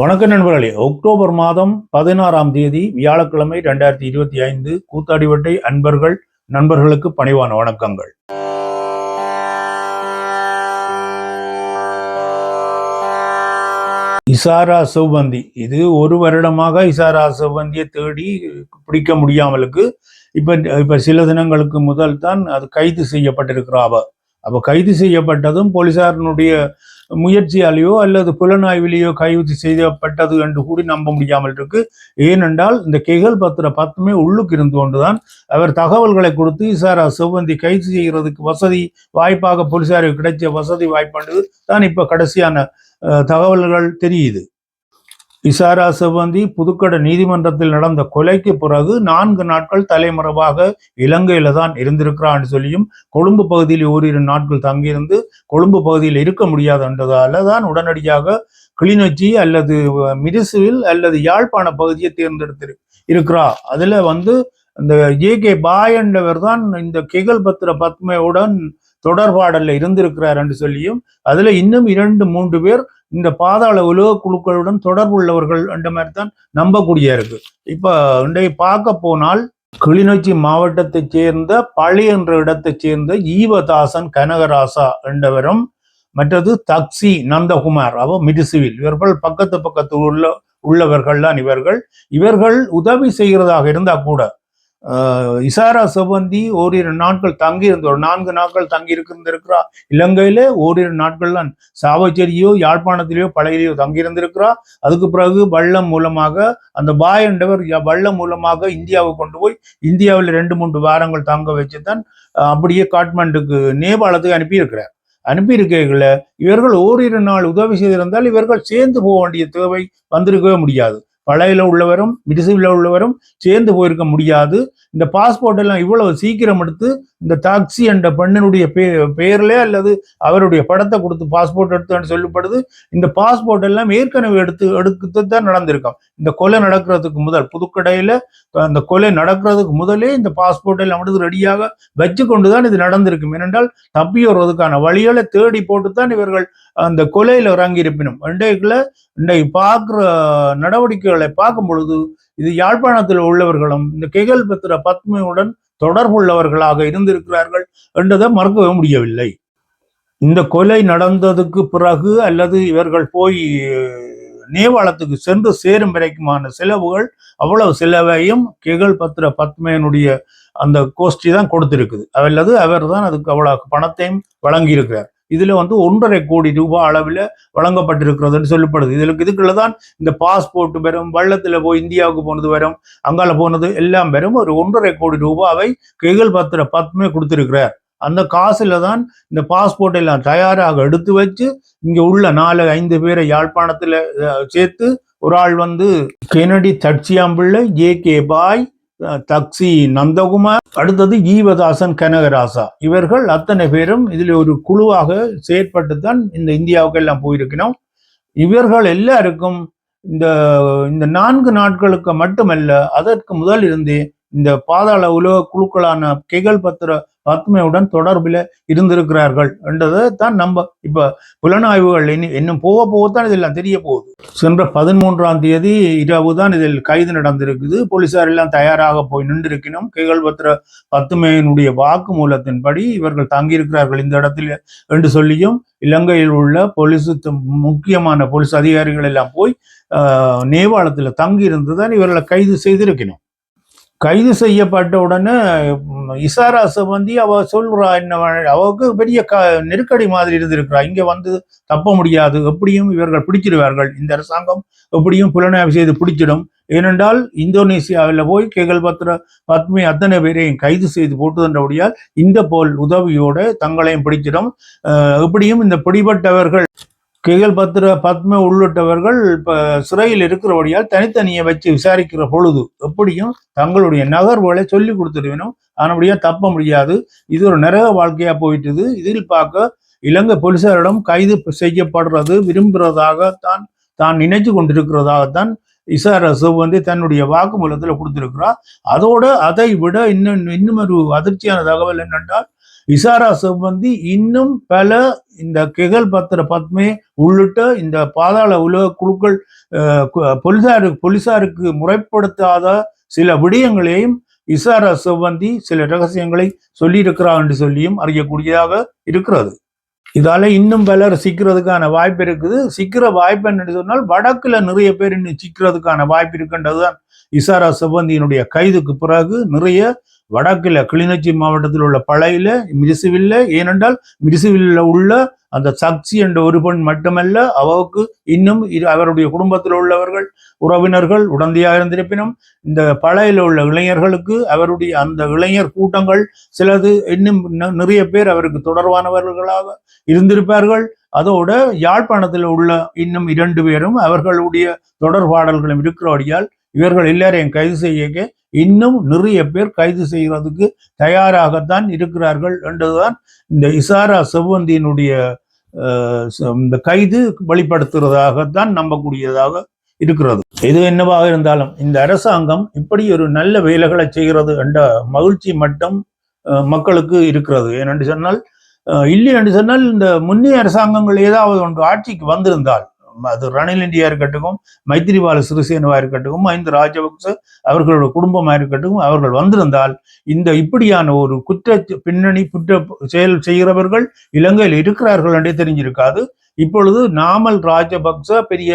வணக்கம் நண்பர்களே. அக்டோபர் மாதம் பதினாறாம் தேதி வியாழக்கிழமை ரெண்டாயிரத்தி இருபத்தி ஐந்து கூத்தாடிவட்டை அன்பர்கள் நண்பர்களுக்கு பணிவான வணக்கங்கள். இசாரா செவ்வந்தி. இது ஒரு வருடமாக இசாரா செவ்வந்தியை தேடி பிடிக்க முடியாமலுக்கு இப்ப இப்ப சில தினங்களுக்கு முதல் தான் அது கைது செய்யப்பட்டிருக்கிறாவ. அப்போ கைது செய்யப்பட்டதும் போலீசாரினுடைய முயற்சியாலேயோ அல்லது புலனாய்விலேயோ கைது செய்யப்பட்டது என்று கூடி நம்ப முடியாமல் இருக்கு. ஏனென்றால் இந்த கெகல் பத்திர பத்துமே உள்ளுக்கு இருந்து கொண்டுதான் அவர் தகவல்களை கொடுத்து இசாரா செவ்வந்தி கைது செய்கிறதுக்கு வசதி வாய்ப்பாக போலீசாருக்கு கிடைச்ச வசதி வாய்ப்பானது தான் இப்போ கடைசியான தகவல்கள் தெரியுது. இசாரா சிவந்தி புதுக்கடை நீதிமன்றத்தில் நடந்த கொலைக்கு பிறகு நான்கு நாட்கள் தலைமறைவாக இலங்கையில தான் இருந்திருக்கிறான்னு சொல்லியும் கொழும்பு பகுதியில் ஓரிரு நாட்கள் தங்கியிருந்து கொழும்பு பகுதியில் இருக்க முடியாதுன்றதால தான் உடனடியாக கிளிநொச்சி அல்லது மிரிசுவில் அல்லது யாழ்ப்பாண பகுதியை தேர்ந்தெடுத்து இருக்கிறா அதுல வந்து இந்த ஜே கே பாய் என்றவர் தான் இந்த கெகல் பத்திர பத்மையுடன் தொடர்பாடல்ல இருந்திருக்கிறார் என்று சொல்லியும் அதுல இன்னும் இரண்டு மூன்று பேர் இந்த பாதாள உலக குழுக்களுடன் தொடர்புள்ளவர்கள் என்ற மாதிரி தான் நம்பக்கூடிய இருக்கு. இப்ப இன்றைக்கு பார்க்க போனால் கிளிநொச்சி மாவட்டத்தைச் சேர்ந்த பழி என்ற இடத்தைச் சேர்ந்த ஈவதாசன் கனகராசா என்றவரும் மற்றது தக்சி நந்தகுமார் அவ மிடிசிவில். இவர்கள் பக்கத்து பக்கத்து உள்ள உள்ளவர்கள் தான் இவர்கள். இவர்கள் உதவி செய்கிறதாக இருந்தா கூட இசாரா சபந்தி ஓரிரு நாட்கள் தங்கி இருந்த ஒரு நான்கு நாட்கள் தங்கி இருந்திருக்கிறா? இலங்கையில ஓரிரு நாட்கள் தான். சாவச்சேரியோ யாழ்ப்பாணத்திலேயோ பழையிலேயோ தங்கியிருந்திருக்கிறா அதுக்கு பிறகு வள்ளம் மூலமாக அந்த பாய் என்றவர் வள்ளம் மூலமாக இந்தியாவை கொண்டு போய் இந்தியாவில் ரெண்டு மூன்று வாரங்கள் தங்க வச்சு தான் அப்படியே காட்மாண்டுக்கு நேபாளத்துக்கு அனுப்பியிருக்கிறார். அனுப்பியிருக்கைகளை இவர்கள் ஓரிரு நாள் உதவி செய்திருந்தால் இவர்கள் சேர்ந்து போக வேண்டிய தேவை வந்திருக்கவே முடியாது. பழையில உள்ளவரும் மிடிசிவில் உள்ளவரும் சேர்ந்து போயிருக்க முடியாது. இந்த பாஸ்போர்ட் எல்லாம் இவ்வளவு சீக்கிரம் எடுத்து இந்த டாக்ஸி என்ற பெண்ணினுடைய பே பெயர்ல அல்லது அவருடைய படத்தை கொடுத்து பாஸ்போர்ட் எடுத்துன்னு சொல்லப்படுது. இந்த பாஸ்போர்ட் எல்லாம் ஏற்கனவே எடுத்து எடுத்து தான் நடந்திருக்கும். இந்த கொலை நடக்கிறதுக்கு முதல் புதுக்கடையில அந்த கொலை நடக்கிறதுக்கு முதலே இந்த பாஸ்போர்ட் எல்லாம் எடுத்து ரெடியாக வச்சு கொண்டுதான் இது நடந்திருக்கும். ஏனென்றால் தப்பி வருவதற்கான வழிகளை தேடி போட்டு தான் இவர்கள் அந்த கொலையில இறங்கியிருப்பினும். இன்றைக்குள்ள இன்றைக்கு பார்க்குற நடவடிக்கை செய்திகளை பார்க்கும் பொழுது இது யாழ்ப்பாணத்தில் உள்ளவர்களும் இந்த கெகல் பத்திர பத்மையுடன் தொடர்புள்ளவர்களாக இருந்திருக்கிறார்கள் என்றதை மறக்கவே முடியவில்லை. இந்த கொலை நடந்ததுக்கு பிறகு அல்லது இவர்கள் போய் நேபாளத்துக்கு சென்று சேரும் வரைக்குமான செலவுகள் அவ்வளவு செலவையும் கெகல் பத்திர பத்மையனுடைய அந்த கோஷ்டி தான் கொடுத்திருக்குது. அல்லது அவர் தான் அதுக்கு அவ்வளவு பணத்தையும் வழங்கியிருக்கிறார். இதில் வந்து ஒன்றரை கோடி ரூபாய் அளவில் வழங்கப்பட்டிருக்கிறதுன்னு சொல்லப்படுது. இதுக்கு இதுக்குள்ள தான் இந்த பாஸ்போர்ட் வரும் வள்ளத்தில் போய் இந்தியாவுக்கு போனது வரும் அங்கால போனது எல்லாம் வரும். ஒரு ஒன்றரை கோடி ரூபாவை கைகள் பத்திர பத்மே கொடுத்துருக்கிறார். அந்த காசுல தான் இந்த பாஸ்போர்ட் எல்லாம் தயாராக எடுத்து வச்சு இங்க உள்ள நாலு ஐந்து பேரை யாழ்ப்பாணத்துல சேர்த்து ஒரு ஆள் வந்து கெனடி தட்சியாம்பிள்ளை ஜே கே பாய் தக்சி நந்தகுமார் அடுத்தது ஈவதாசன் கனகராசா. இவர்கள் அத்தனை பேரும் இதில் ஒரு குழுவாக செயற்பட்டு தான் இந்த இந்தியாவுக்கு எல்லாம் போயிருக்கணும் இவர்கள் எல்லாருக்கும் இந்த இந்த நான்கு நாட்களுக்கு மட்டுமல்ல அதற்கு முதல் இருந்தே இந்த பாதாள உலக குழுக்களான கெகல் பத்திர பத்மையுடன் தொடர்பில் இருந்திருக்கிறார்கள் என்றதை தான் நம்ம இப்ப புலனாய்வுகள் இனி இன்னும் போக போகத்தான் இதெல்லாம் தெரிய போகுது. சென்ற பதிமூன்றாம் தேதி இரவு தான் இதில் கைது நடந்திருக்குது. போலீசார் எல்லாம் தயாராக போய் நின்றிருக்கணும் கைகள் பத்திர பத்துமையினுடைய வாக்கு மூலத்தின்படி இவர்கள் தங்கியிருக்கிறார்கள் இந்த இடத்துல என்று சொல்லியும் இலங்கையில் உள்ள போலீஸ் முக்கியமான போலீஸ் அதிகாரிகள் எல்லாம் போய் ஆஹ், நேபாளத்துல தங்கி இருந்துதான் இவர்களை கைது செய்திருக்கணும் கைது செய்யப்பட்ட உடனே இசாரா சிவந்தி அவ சொல்றா என்ன அவருக்கு பெரிய க நெருக்கடி மாதிரி இருந்திருக்கிறா. இங்க வந்து தப்ப முடியாது. எப்படியும் இவர்கள் பிடிச்சிடுவார்கள். இந்த அரசாங்கம் எப்படியும் புலனாய்வு செய்து பிடிச்சிடும். ஏனென்றால் இந்தோனேசியாவில் போய் கேகல் பத்ர பத்மி அத்தனை பேரையும் கைது செய்து போட்டுதன்றபடியால் இந்த போல் உதவியோடு தங்களையும் பிடிச்சிடும். எப்படியும் இந்த பிடிபட்டவர்கள் கிகல் பத்ர பத்ம உள்ளிட்டவர்கள் இப்போ சிறையில் இருக்கிறபடியால் தனித்தனியை வச்சு விசாரிக்கிற பொழுது எப்படியும் தங்களுடைய நகர்வுகளை சொல்லி கொடுத்துருவேணும் ஆனபடியா தப்ப முடியாது. இது ஒரு நரக வாழ்க்கையா போயிட்டுது. இதில் பார்க்க இலங்கை போலீசாரிடம் கைது செய்யப்படுறது விரும்புகிறதாக தான் தான் நினைச்சு கொண்டிருக்கிறதாகத்தான் இசார வந்து தன்னுடைய வாக்குமூலத்தில் கொடுத்திருக்கிறார். அதோட அதை விட இன்னும் இன்னும் ஒரு அதிர்ச்சியான தகவல் என்னென்றால் இசாரா செவ்வந்தி இன்னும் பல இந்த கெகல் பத்திர பத்மே உள்ளிட்ட இந்த பாதாள உலக குழுக்கள் போலீசாரு போலீசாருக்கு முறைப்படுத்தாத சில விடயங்களையும் இசாரா செவ்வந்தி சில ரகசியங்களை சொல்லியிருக்கிறார் என்று சொல்லியும் அறியக்கூடியதாக இருக்கிறது. இதால இன்னும் பலர் சிக்கிறதுக்கான வாய்ப்பு இருக்குது. சிக்கிற வாய்ப்பு என்று சொன்னால் வடக்குல நிறைய பேர் இன்னும் சிக்கிறதுக்கான வாய்ப்பு இருக்குன்றதுதான் இசாரா செவ்வந்தியினுடைய கைதுக்கு பிறகு நிறைய வடக்கில் கிளிநொச்சி மாவட்டத்தில் உள்ள பழையில மிரிசுவில்ல. ஏனென்றால் மிரிசுவில்ல உள்ள அந்த சக்தி என்ற ஒரு பெண் மட்டுமல்ல அவருக்கு இன்னும் இரு- அவருடைய குடும்பத்தில் உள்ளவர்கள் உறவினர்கள் உடந்தையாக இருந்திருப்பினும் இந்த பழையில உள்ள இளைஞர்களுக்கு அவருடைய அந்த இளைஞர் கூட்டங்கள் சிலது இன்னும் ந- நிறைய பேர் அவருக்கு தொடர்பானவர்களாக இருந்திருப்பார்கள். அதோட யாழ்ப்பாணத்தில் உள்ள இன்னும் இரண்டு பேரும் அவர்களுடைய தொடர்பாடல்களும் இருக்கிறபடியால் இவர்கள் எல்லாரையும் கைது செய்ய இன்னும் நிறைய பேர் கைது செய்கிறதுக்கு தயாராகத்தான் இருக்கிறார்கள் என்றுதான் இந்த இசாரா செவ்வந்தியினுடைய இந்த கைது வெளிப்படுத்துறதாகத்தான் நம்பக்கூடியதாக இருக்கிறது. எது என்னவாக இருந்தாலும் இந்த அரசாங்கம் இப்படி ஒரு நல்ல வேலைகளை செய்கிறது என்ற மகிழ்ச்சி மட்டும் மக்களுக்கு இருக்கிறது. ஏனென்று சொன்னால் இல்லை என்று சொன்னால் இந்த முன்னைய அரசாங்கங்கள் ஏதாவது ஒன்று ஆட்சிக்கு வந்திருந்தால் அது ரணில் இந்தியா இருக்கட்டும் மைத்திரிபால சிறிசேனவா இருக்கட்டும் மஹிந்த ராஜபக்ச அவர்களோட குடும்பமா இருக்கட்டும் அவர்கள் வந்திருந்தால் இந்த இப்படியான ஒரு குற்ற பின்னணி குற்ற செயல் செய்கிறவர்கள் இலங்கையில் இருக்கிறார்கள் என்றே தெரிஞ்சிருக்காது. இப்பொழுது நாமல் ராஜபக்ச பெரிய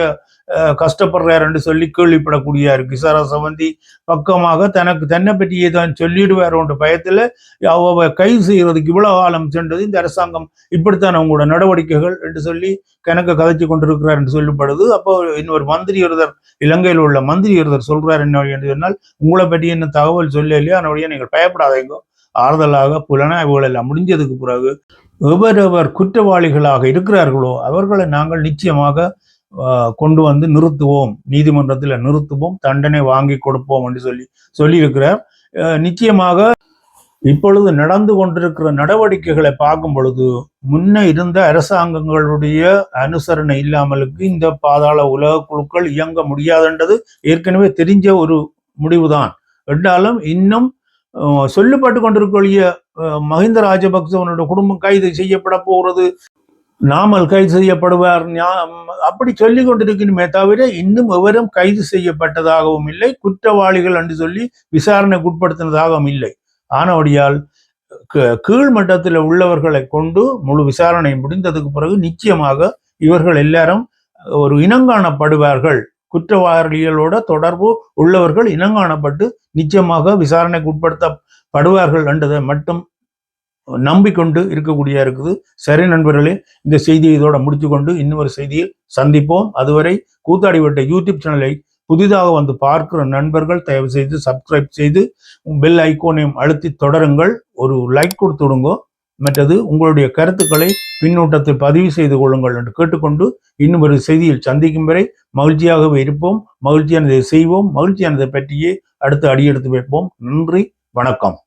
கஷ்டப்படுறாருன்னு என்று சொல்லி கேள்விப்படக்கூடிய இருக்கு இசாரா சவந்தி பக்கமாக தனக்கு தன்னை பற்றியே தான் சொல்லிடுவாரோன்ற பயத்தில் பயத்துல அவ கைது செய்யறதுக்கு இவ்வளவு காலம் சென்றது இந்த அரசாங்கம். இப்படித்தான் அவங்களோட நடவடிக்கைகள் என்று சொல்லி கணக்க கதைச்சு கொண்டிருக்கிறார் என்று சொல்லப்படுது அப்போ இன்னொரு மந்திரி ஒருதர் இலங்கையில் உள்ள மந்திரி ஒருதர் சொல்றார் என்ன என்று சொன்னால் உங்களை பற்றி என்ன தகவல் சொல்ல இல்லையா அதனுடைய நீங்கள் பயப்படாதீங்க. ஆறுதலாக புலனாய்வுகள் எல்லாம் முடிஞ்சதுக்கு பிறகு எவரவர் குற்றவாளிகளாக இருக்கிறார்களோ அவர்களை நாங்கள் நிச்சயமாக கொண்டு வந்து நிறுத்துவோம். நீதிமன்றத்தில் நிறுத்துவோம். தண்டனை வாங்கி கொடுப்போம் என்று சொல்லி சொல்லியிருக்கிறார். நிச்சயமாக இப்பொழுது நடந்து கொண்டிருக்கிற நடவடிக்கைகளை பார்க்கும் பொழுது முன்ன இருந்த அரசாங்கங்களுடைய அனுசரணை இல்லாமலுக்கு இந்த பாதாள உலக குழுக்கள் இயங்க முடியாதுன்றது ஏற்கனவே தெரிஞ்ச ஒரு முடிவுதான். என்றாலும் இன்னும் சொல்லப்பட்டு கொண்டிருக்கூடிய அஹ், மஹிந்த ராஜபக்சவனோட குடும்பம் கைது செய்யப்பட போகிறது. நாமல் கைது செய்யப்படுவார். அப்படி சொல்லி கொண்டிருக்கணுமே தவிர இன்னும் எவரும் கைது செய்யப்பட்டதாகவும் இல்லை. குற்றவாளிகள் என்று சொல்லி விசாரணைக்கு உட்படுத்தினதாகவும் இல்லை. ஆனபடியால் க- உள்ளவர்களை கொண்டு முழு விசாரணை முடிந்ததுக்கு பிறகு நிச்சயமாக இவர்கள் எல்லாரும் ஒரு இனங்காணப்படுவார்கள் குற்றவாளிகளோட தொடர்பு உள்ளவர்கள் இனங்காணப்பட்டு நிச்சயமாக விசாரணைக்கு உட்படுத்தப்படுவார்கள் என்றதை மட்டும் நம்பிக்கொண்டு இருக்கக்கூடிய இருக்குது. சரி நண்பர்களே இந்த செய்தியை இதோட முடித்துக்கொண்டு இன்னொரு செய்தியில் சந்திப்போம். அதுவரை கூத்தாடிவட்ட யூடியூப் சேனலை புதிதாக வந்து பார்க்கிற நண்பர்கள் தயவு செய்து சப்ஸ்கிரைப் செய்து பெல் ஐக்கோனையும் அழுத்தி தொடருங்கள். ஒரு லைக் கொடுத்து விடுங்கோ. மற்றது உங்களுடைய கருத்துக்களை பின்னூட்டத்தில் பதிவு செய்து கொள்ளுங்கள் என்று கேட்டுக்கொண்டு இன்னும் ஒரு செய்தியில் சந்திக்கும் வரை மகிழ்ச்சியாகவே இருப்போம். மகிழ்ச்சியானதை செய்வோம். மகிழ்ச்சியானதை பற்றியே அடுத்து அடியெடுத்து வைப்போம். நன்றி. வணக்கம்.